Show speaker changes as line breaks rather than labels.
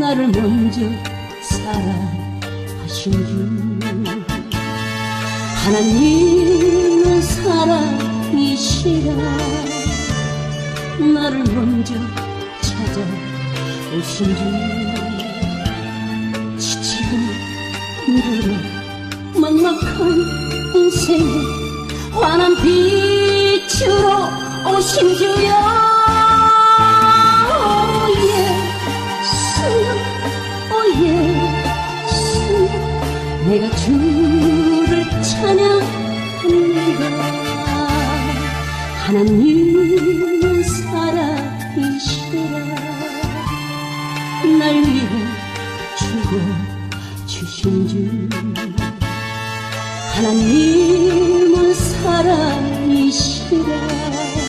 먼저 사랑하신 줄 하나님은 사랑이시라. 나를 먼저 찾아오신 줄 지치고 힘들어 막막한 인생에 환한 빛으로 오신 주여 내가 주를 찬양합니다 하나님은 살아계시라. 날 위해 죽어 주신 줄 하나님